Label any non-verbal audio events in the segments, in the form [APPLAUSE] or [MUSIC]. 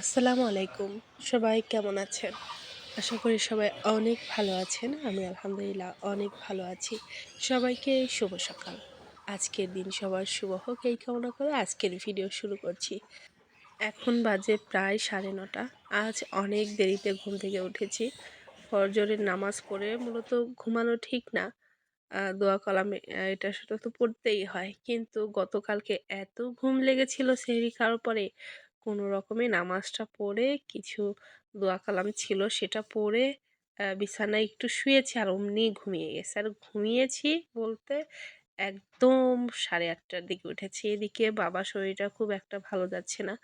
আসসালামু আলাইকুম। সবাই কেমন আছেন? আশা করি সবাই অনেক ভালো আছেন। আমি আলহামদুলিল্লাহ অনেক ভালো আছি। সবাইকে শুভ সকাল। আজকের দিন সবার শুভ হোক, এই কামনা করে আজকের ভিডিও শুরু করছি। এখন বাজে প্রায় সাড়ে নটা। আজ অনেক দেরিতে ঘুম থেকে উঠেছি। ফজরের নামাজ পড়ে মূলত ঘুমানো ঠিক না। দোয়া কলাম এটা সেটা তো পড়তেই হয়। কিন্তু গতকালকে এত ঘুম লেগেছিল সেহরি খাওয়ার পরে কোনো রকমে নামাজটা পড়ে, কিছু দোয়া কালাম ছিল সেটা পড়ে বিছানায় একটু শুয়েছি আর অমনি ঘুমিয়ে গেছে। আর ঘুমিয়েছি বলতে একদম সাড়ে আটটার দিকে উঠেছি। এদিকে বাবার শরীরটা খুব একটা ভালো যাচ্ছে না।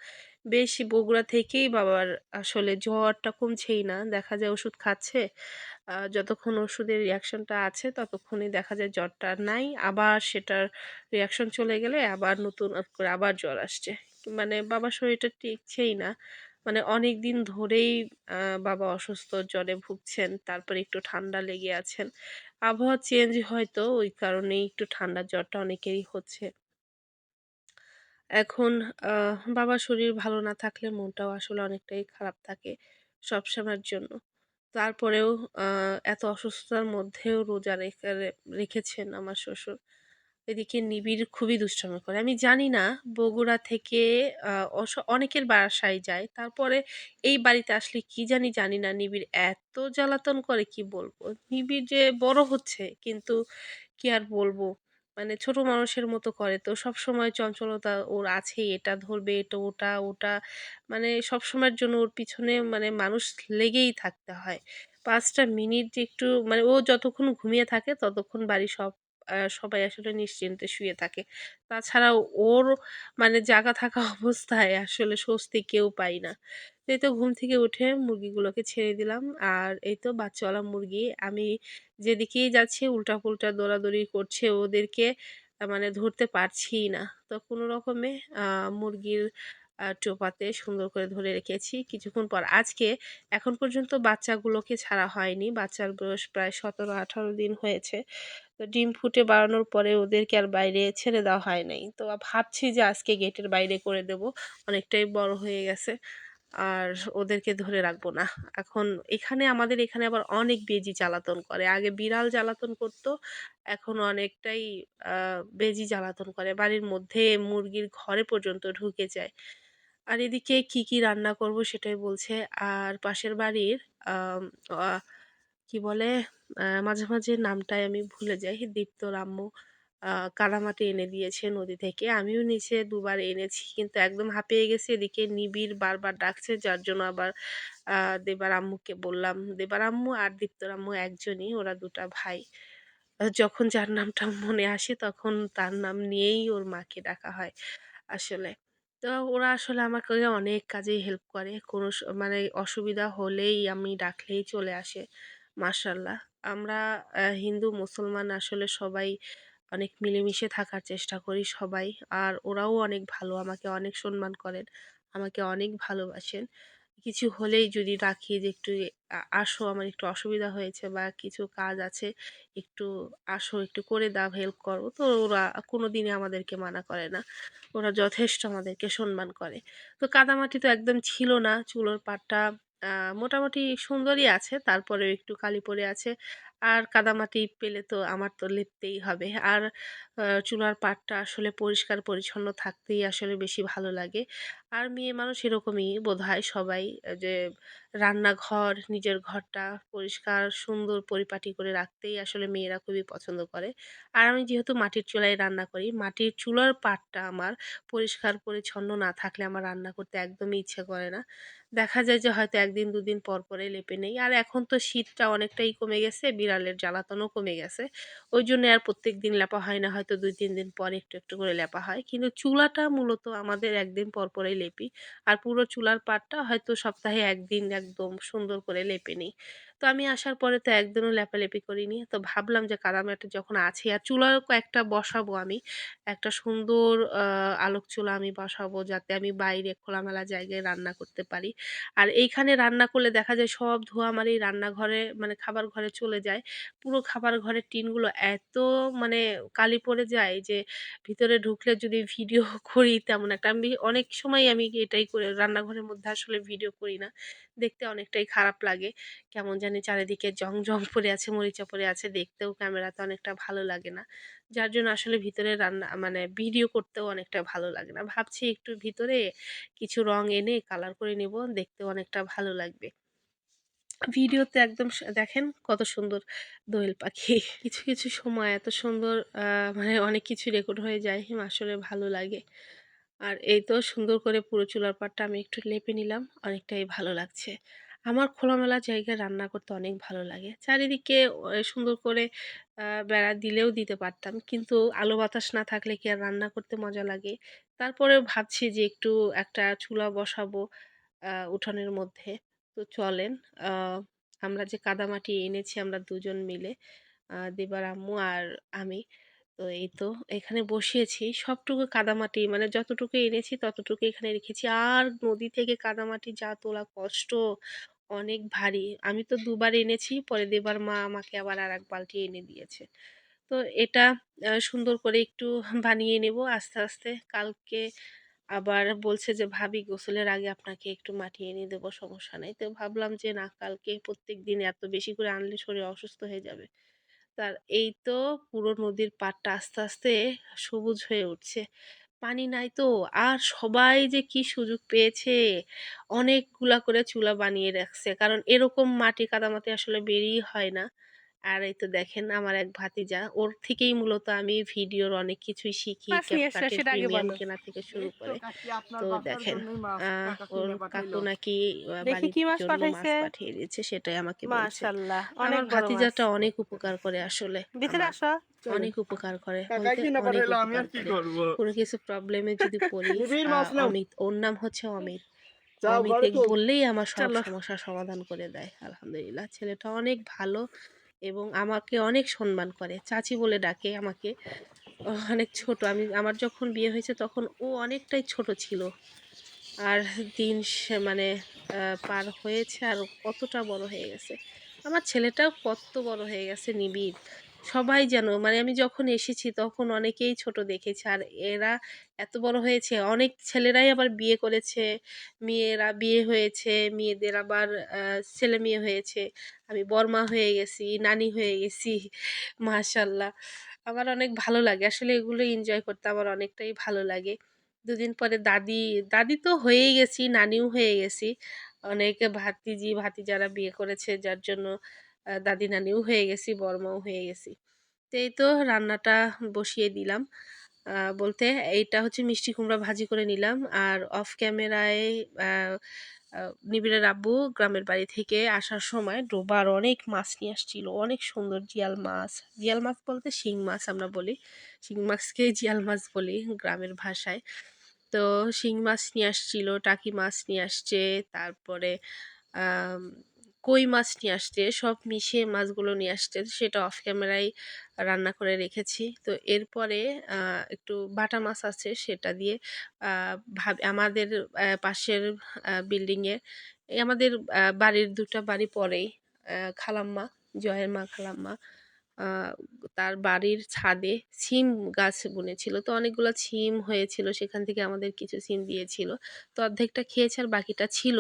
বেশি বগুড়া থেকেই বাবার আসলে জ্বরটা কমছেই না। দেখা যায় ওষুধ খাচ্ছে। যতক্ষণ ওষুধের রিয়াকশনটা আছে ততক্ষণই দেখা যায় জ্বরটা নাই। আবার সেটার রিয়াকশন চলে গেলে আবার নতুন করে আবার জ্বর আসছে। মানে বাবার শরীরটা টিকছেই না। মানে অনেক দিন ধরেই বাবা অসুস্থ, জ্বরে ভুগছেন, তারপরে একটু ঠান্ডা লেগে আছেন। আবহাওয়া চেঞ্জ হয়তো ওই কারণেই একটু ঠান্ডা জ্বরটা অনেকেরই হচ্ছে। এখন বাবার শরীর ভালো না থাকলে মনটাও আসলে অনেকটাই খারাপ থাকে সবসময়ের জন্য। তারপরেও এত অসুস্থতার মধ্যেও রোজা রেখে রেখেছেন আমার শ্বশুর। এদিকে নিবিড় খুবই দুষ্টামি করে। আমি জানি না বগুড়া থেকে অনেকের বাসায় যায়, তারপরে এই বাড়িতে আসলে কি জানি জানি না, নিবিড় এত জ্বালাতন করে কি বলব? নিবিড় যে বড় হচ্ছে, কিন্তু কি আর বলব? মানে ছোট মানুষের মতো করে তো সব সময় চঞ্চলতা ওর আছে এটা ধরবে, এটা ওটা ওটা। মানে সব সময়ের জন্য ওর পিছনে মানে মানুষ লেগেই থাকতে হয়। পাঁচটা মিনিট যে একটু মানে ও যতক্ষণ ঘুমিয়ে থাকে, ততক্ষণ বাড়ি সব সবাই আসলে নিশ্চিন্তে শুয়ে থাকে। তাছাড়া ওর মানে জাগা থাকা [LAUGHS] অবস্থায় আসলে স্বস্তি কেউ পাই না। এই তো ঘুম থেকে উঠে মুরগিগুলোকে ছেড়ে দিলাম। আর এই তো বাচ্চাওয়ালা মুরগি, আমি যেদিকেই যাচ্ছি উল্টা পুল্টা দৌড়াদৌড়ি করছে ওদেরকে মানে ধরতে পারছি না। তো কোনো রকমে মুরগির টোপাতে সুন্দর করে ধরে রেখেছি। কিছুক্ষণ পর আজকে এখন পর্যন্ত বাচ্চাগুলোকে ছাড়া হয়নি। বাচ্চার বয়স প্রায় সতেরো, আঠারো দিন হয়েছে। তো ডিম ফুটে বাড়ানোর পরে ওদেরকে আর বাইরে ছেড়ে দেওয়া হয় নাই। তো ভাবছি যে আজকে গেটের বাইরে করে দেব। অনেকটাই বড় হয়ে গেছে। আর ওদেরকে ধরে রাখব না। এখন এখানে আমাদের এখানে আবার অনেক বেজি জ্বালাতন করে। আগে বিড়াল জ্বালাতন করতো, এখন অনেকটাই বেজি জ্বালাতন করে। বাড়ির মধ্যে মুরগির ঘরে পর্যন্ত ঢুকে যায়। আর এদিকে কি কি রান্না করব সেটাই বলছে। আর পাশের বাড়ির কি বলে মাঝে মাঝে নামটাই আমি ভুলে যাই। দীপ্তর আম্মু আহ, কাদামাটি এনে দিয়েছে নদী থেকে। আমিও নিচে দুবার এনেছি কিন্তু একদম হাঁপিয়ে গেছি। এদিকে নিবিড় বারবার ডাকছে যার জন্য আবার দেবার আম্মুকে বললাম। দেবার আম্মু আর দীপ্তর আম্মু একজনই ওরা দুটা ভাই। যখন যার নামটা মনে আসে তখন তার নাম নিয়েই ওর মাকে ডাকা হয় আসলে। তো ওরা আসলে আমাকে অনেক কাজেই হেল্প করে। কোনো মানে অসুবিধা হলেই আমি ডাকলেই চলে আসে মার্শাল্লাহ আমরা হিন্দু, মুসলমান আসলে সবাই অনেক মিলেমিশে থাকার চেষ্টা করি সবাই। আর ওরাও অনেক ভালো, আমাকে অনেক সম্মান করেন, আমাকে অনেক ভালোবাসেন। কিছু হলেই যদি রাখি যে একটু আসো, আমার একটু অসুবিধা হয়েছে বা কিছু কাজ আছে, একটু আসো, একটু করে দাও হেল্প করো। তো ওরা কোনো দিনই আমাদেরকে মানা করে না। ওরা যথেষ্ট আমাদেরকে সম্মান করে। তো কাদামাটি তো একদম ছিল না। চুলোর পাটটা মোটামুটি সুন্দরই আছে। তারপরেও একটু কালি পড়ে আছে। আর কাদামাটি পেলে তো আমার তো লেপতেই হবে। আর চুলার পাটটা আসলে পরিষ্কার পরিচ্ছন্ন থাকতেই আসলে বেশি ভালো লাগে। আর মেয়ে মানুষ এরকমই বোধহয় সবাই আহ, যে রান্নাঘর নিজের ঘরটা পরিষ্কার সুন্দর পরিপাটি করে রাখতেই আসলে মেয়েরা খুবই পছন্দ করে। আর আমি যেহেতু মাটির চুলায় রান্না করি মাটির চুলার পাটটা আমার পরিষ্কার পরিচ্ছন্ন না থাকলে আমার রান্না করতে একদমই ইচ্ছে করে না। দেখা যায় যে হয়তো একদিন দুদিন পর পরে লেপে নেই। আর এখন তো শীতটা অনেকটাই কমে গেছে বিড়ালের জ্বালাতনও কমে গেছে। ওই জন্য আর প্রত্যেক দিন লেপা হয় না হয়তো দুই তিন দিন পর একটু একটু করে লেপা হয়। কিন্তু চুলাটা মূলত আমাদের একদিন পর পরেই লেপি। আর পুরো চুলার পাটটা হয়তো সপ্তাহে একদিন একদম সুন্দর করে লেপে নিই। তো আমি আসার পরে তো একদিনও লেপালেপি করিনি। তো ভাবলাম যে কাদামাটি যখন আছে, আর চুলাও কয়েকটা বসাবো আমি। একটা সুন্দর আলোক চুলা আমি বসাবো যাতে আমি বাইরে খোলামেলা জায়গায় রান্না করতে পারি। আর এইখানে রান্না করলে দেখা যায় সব ধোঁয়া আমার এই রান্নাঘরে মানে খাবার ঘরে চলে যায়। পুরো খাবার ঘরের টিনগুলো এত মানে কালি পড়ে যায় যে ভিতরে ঢুকলে যদি ভিডিও [LAUGHS] করি তেমন একটা আমি অনেক সময় আমি এটাই করে রান্নাঘরের মধ্যে আসলে ভিডিও করি না। দেখতে অনেকটাই খারাপ লাগে। কেমন জানি চারিদিকে জং, জং পড়ে আছে, মরিচা পড়ে আছে। দেখতেও ক্যামেরাতে অনেকটা ভালো লাগে না। যার জন্য আসলে ভিতরে রান্না মানে ভিডিও করতেও অনেকটা ভালো লাগে না। ভাবছি একটু ভিতরে কিছু রং এনে কালার করে নিব। দেখতেও অনেকটা ভালো লাগবে। ভিডিওতে একদম দেখেন কত সুন্দর দোয়েল পাখি। কিছু, কিছু সময় এত সুন্দর মানে অনেক কিছু রেকর্ড হয়ে যায়। আসলে ভালো লাগে। আর এই তো সুন্দর করে পুরো চুলার পাড়টা আমি একটু লেপে নিলাম। অনেকটাই ভালো লাগছে। আমার খোলামেলা জায়গায় রান্না করতে অনেক ভালো লাগে। চারিদিকে সুন্দর করে বেড়া দিলেও দিতে পারতাম। কিন্তু আলো বাতাস না থাকলে কি আর রান্না করতে মজা লাগে? তারপরেও ভাবছি যে একটু একটা চুলা বসাবো উঠানের মধ্যে। তো চলেন আমরা যে কাদামাটি এনেছি আমরা দুজন মিলে দেবার আম্মু আর আমি। তো এই তো এখানে বসিয়েছি। সবটুকু কাদামাটি মানে যতটুকু এনেছি ততটুকু এখানে রেখেছি। আর নদী থেকে কাদামাটি যা তোলা কষ্ট, অনেক ভারী। আমি তো দুবার এনেছি, পরে দেবার মা আমাকে আবার আর এক বালতি এনে দিয়েছে। তো এটা সুন্দর করে একটু বানিয়ে নেব আস্তে, আস্তে। কালকে আবার বলছে যে, "ভাবি গোসলের আগে আপনাকে একটু মাটি এনে দেবো, সমস্যা নেই তো ভাবলাম যে না কালকে প্রত্যেক দিন এত বেশি করে আনলে শরীর অসুস্থ হয়ে যাবে। তার এই তো পুরো নদীর পাড়টা আস্তে, আস্তে সবুজ হয়ে উঠছে। পানি নাই তো আর সবাই যে কি সুযোগ পেয়েছে অনেকগুলা করে চুলা বানিয়ে রাখছে। কারণ এরকম মাটি কাদামাটি আসলে বেরিয়ে হয় না। আর এই তো দেখেন আমার এক ভাতিজা ওর থেকেই মূলত আমি ভিডিওর অনেক কিছুই শিখি। প্রিমিয়াম কেনা থেকে শুরু করে। তো দেখেন ওর কাকু নাকি বাড়ির মাছ? পাঠিয়ে দিয়েছে সেটাই আমাকে বলছে। আমার। ভাতিজাটা অনেক উপকার করে আসলে ভিতরে। আসো। অনেক উপকার করে। কিনে কিছু প্রবলেমে যদি পড়ি। অমিত ওর নাম হচ্ছে অমিত। অমিতে। বললেই আমার সব সমস্যার সমাধান করে দেয়। আলহামদুলিল্লাহ। ছেলেটা অনেক ভালো এবং আমাকে অনেক সম্মান করে। চাচি বলে ডাকে আমাকে। অনেক ছোট। আমি আমার যখন বিয়ে হয়েছে তখন ও অনেকটাই ছোট ছিল। আর দিন সে মানে পার হয়েছে আর কতটা বড় হয়ে গেছে। আমার ছেলেটাও কত বড় হয়ে গেছে নিবিড়। সবাই যেন মানে আমি যখন এসেছি তখন অনেকেই ছোট দেখেছে। আর এরা এত বড় হয়েছে। অনেক ছেলেরাই আবার বিয়ে করেছে। মেয়েরা বিয়ে হয়েছে। মেয়েদের আবার ছেলে-মেয়ে হয়েছে। আমি বড়মা হয়ে গেছি, নানি হয়ে গেছি। [LAUGHS] মাশাআল্লাহ। আমার অনেক ভালো লাগে। আসলে এগুলো এনজয় করতে আমার অনেকটাই ভালো লাগে। দুদিন পরে দাদি, দাদি তো হয়েই গেছি, নানিও হয়ে গেছি। অনেকে ভাতিজি, ভাতিজারা বিয়ে করেছে যার জন্য দাদি, নানিও হয়ে গেছি, বড়মাও হয়ে গেছি। তো এই তো রান্নাটা বসিয়ে দিলাম। বলতে এইটা হচ্ছে মিষ্টি কুমড়া ভাজি করে নিলাম। আর অফ ক্যামেরায় নিবিড়ের আব্বু গ্রামের বাড়ি থেকে আসার সময় ডোবার অনেক মাছ নিয়ে আসছিল। অনেক সুন্দর জিয়াল মাছ। জিয়াল মাছ বলতে শিং মাছ আমরা বলি। শিং মাছকেই জিয়াল মাছ বলি গ্রামের ভাষায়। তো শিং মাছ নিয়ে আসছিল, টাকি মাছ নিয়ে আসছে, তারপরে কই মাছ নিয়ে আসছে। সব মিশিয়ে মাছগুলো নিয়ে আসছে। সেটা অফ ক্যামেরায় রান্না করে রেখেছি। তো এরপরে একটু বাটা মাছ আছে সেটা দিয়ে ভাব আমাদের পাশের বিল্ডিংয়ে আমাদের বাড়ির ২ টা বাড়ি পরেই খালাম্মা, জয়ের মা খালাম্মা তার বাড়ির ছাদে সিম গাছ বুনেছিল। তো অনেকগুলো সিম হয়েছিল। সেখান থেকে আমাদের কিছু সিম দিয়েছিল। তো অর্ধেকটা খেয়েছে আর বাকিটা ছিল।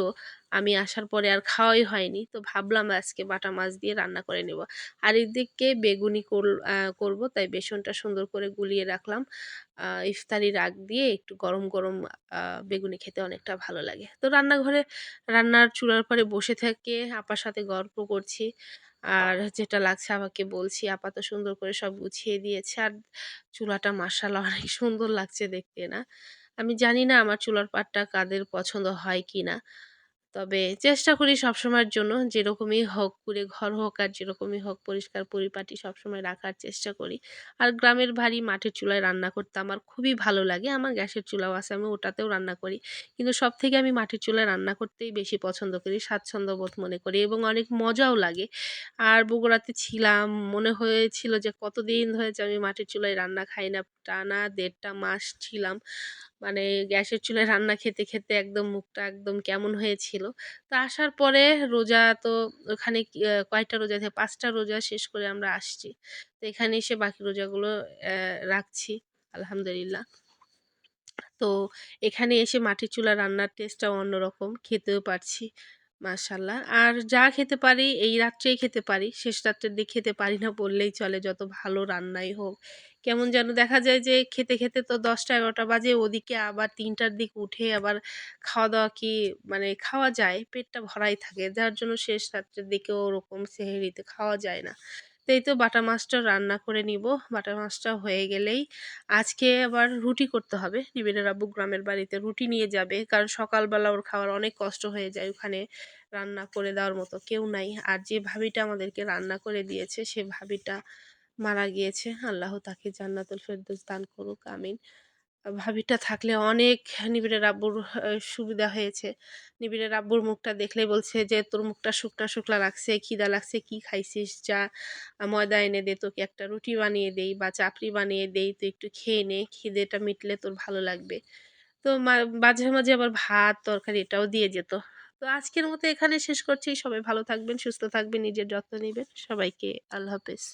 আমি আসার পরে আর খাওয়াই হয়নি। তো ভাবলাম আজকে বাটা মাছ দিয়ে রান্না করে নেব। আর এদিকে বেগুনি আ করব তাই বেসনটা সুন্দর করে গুলিয়ে রাখলাম। ইফতারির আগ দিয়ে একটু গরম, গরম বেগুনি খেতে অনেকটা ভালো লাগে। তো রান্নাঘরে রান্নার চুলার পরে বসে থেকে আপার সাথে গল্প করছি। আর যেটা লাগছে আমাকে বলছি। আপা তো সুন্দর করে সব গুছিয়ে দিয়েছে। আর চুলাটা মাশাআল্লাহ অনেক সুন্দর লাগছে দেখতে না? আমি জানি না আমার চুলার পাড়টা কাদের পছন্দ হয় কিনা? তবে চেষ্টা করি সবসময়ের জন্য যেরকমই হোক কুঁড়ে ঘর হোক আর যেরকমই হোক পরিষ্কার পরিপাটি সবসময় রাখার চেষ্টা করি। আর গ্রামের বাড়ি মাটির চুলায় রান্না করতে আমার খুবই ভালো লাগে। আমার গ্যাসের চুলাও আছে, আমি ওটাতেও রান্না করি। কিন্তু সব থেকে আমি মাটির চুলায় রান্না করতেই বেশি পছন্দ করি, স্বাচ্ছন্দ্য বোধ মনে করি এবং অনেক মজাও লাগে। আর বগুড়াতে ছিলাম, মনে হয়েছিল যে কতদিন হয়েছে আমি মাটির চুলায় রান্না খাই না টানা দেড়টা মাস ছিলাম। মানে গ্যাসের চুলায় রান্না খেতে খেতে একদম মুখটা একদম কেমন হয়েছিল। তা আসার পরে রোজা তো ওখানে কি আহ, কয়টা রোজা থেকে? পাঁচটা রোজা শেষ করে আমরা আসছি। তো এখানে এসে বাকি রোজাগুলো রাখছি আলহামদুলিল্লাহ। তো এখানে এসে মাটির চুলা রান্নার টেস্টটাও অন্যরকম খেতেও পারছি। মাশাল্লাহ। আর যা খেতে পারি, এই রাত্রেই খেতে পারি। শেষ রাত্রের দিক খেতে পারি না বললেই চলে, যত ভালো রান্নাই হোক। কেমন যেন দেখা যায় যে, খেতে খেতে তো দশটা এগারোটা বাজে, ওদিকে আবার তিনটার দিক উঠে আবার খাওয়া দাওয়া কি মানে খাওয়া যায়, পেটটা ভরাই থাকে। যার জন্য শেষ রাত্রের দিকে ওরকম সেহেরিতে খাওয়া যায় না। তো এই তো বাটা মাছটা রান্না করে নিব। বাটা মাছটা হয়ে গেলেই আজকে আবার রুটি করতে হবে। নিবিড়ের আব্বু গ্রামের বাড়িতে রুটি নিয়ে যাবে। কারণ সকালবেলা ওর খাওয়ার অনেক কষ্ট হয়ে যায় ওখানে রান্না করে দেওয়ার মতো। কেউ নাই। আর যে ভাবিটা আমাদেরকে রান্না করে দিয়েছে, সে ভাবিটা মারা গিয়েছে। আল্লাহ তাকে জান্নাতুল ফেরদৌস দান করুক, আমিন। ভাবিটা থাকলে অনেক নিবিড়ের আব্বুর সুবিধা হয়েছে। নিবিড়ের আব্বুর মুখটা দেখলেই বলছে যে, তোর মুখটা শুকনা শুকনা লাগছে, খিদা লাগছে, কি খাইছিস? যা ময়দা এনে দে, তোকে একটা রুটি বানিয়ে দেই বা চাপড়ি বানিয়ে দেই, তুই একটু খেয়ে নে, খিদেটা মিটলে তোর ভালো লাগবে। তো মাঝে মাঝে আবার ভাত, তরকারি এটাও দিয়ে যেত। তো আজকের মতো এখানে শেষ করছি। সবাই ভালো থাকবেন, সুস্থ থাকবেন, নিজের যত্ন নেবেন। সবাইকে আল্লাহ হাফেজ।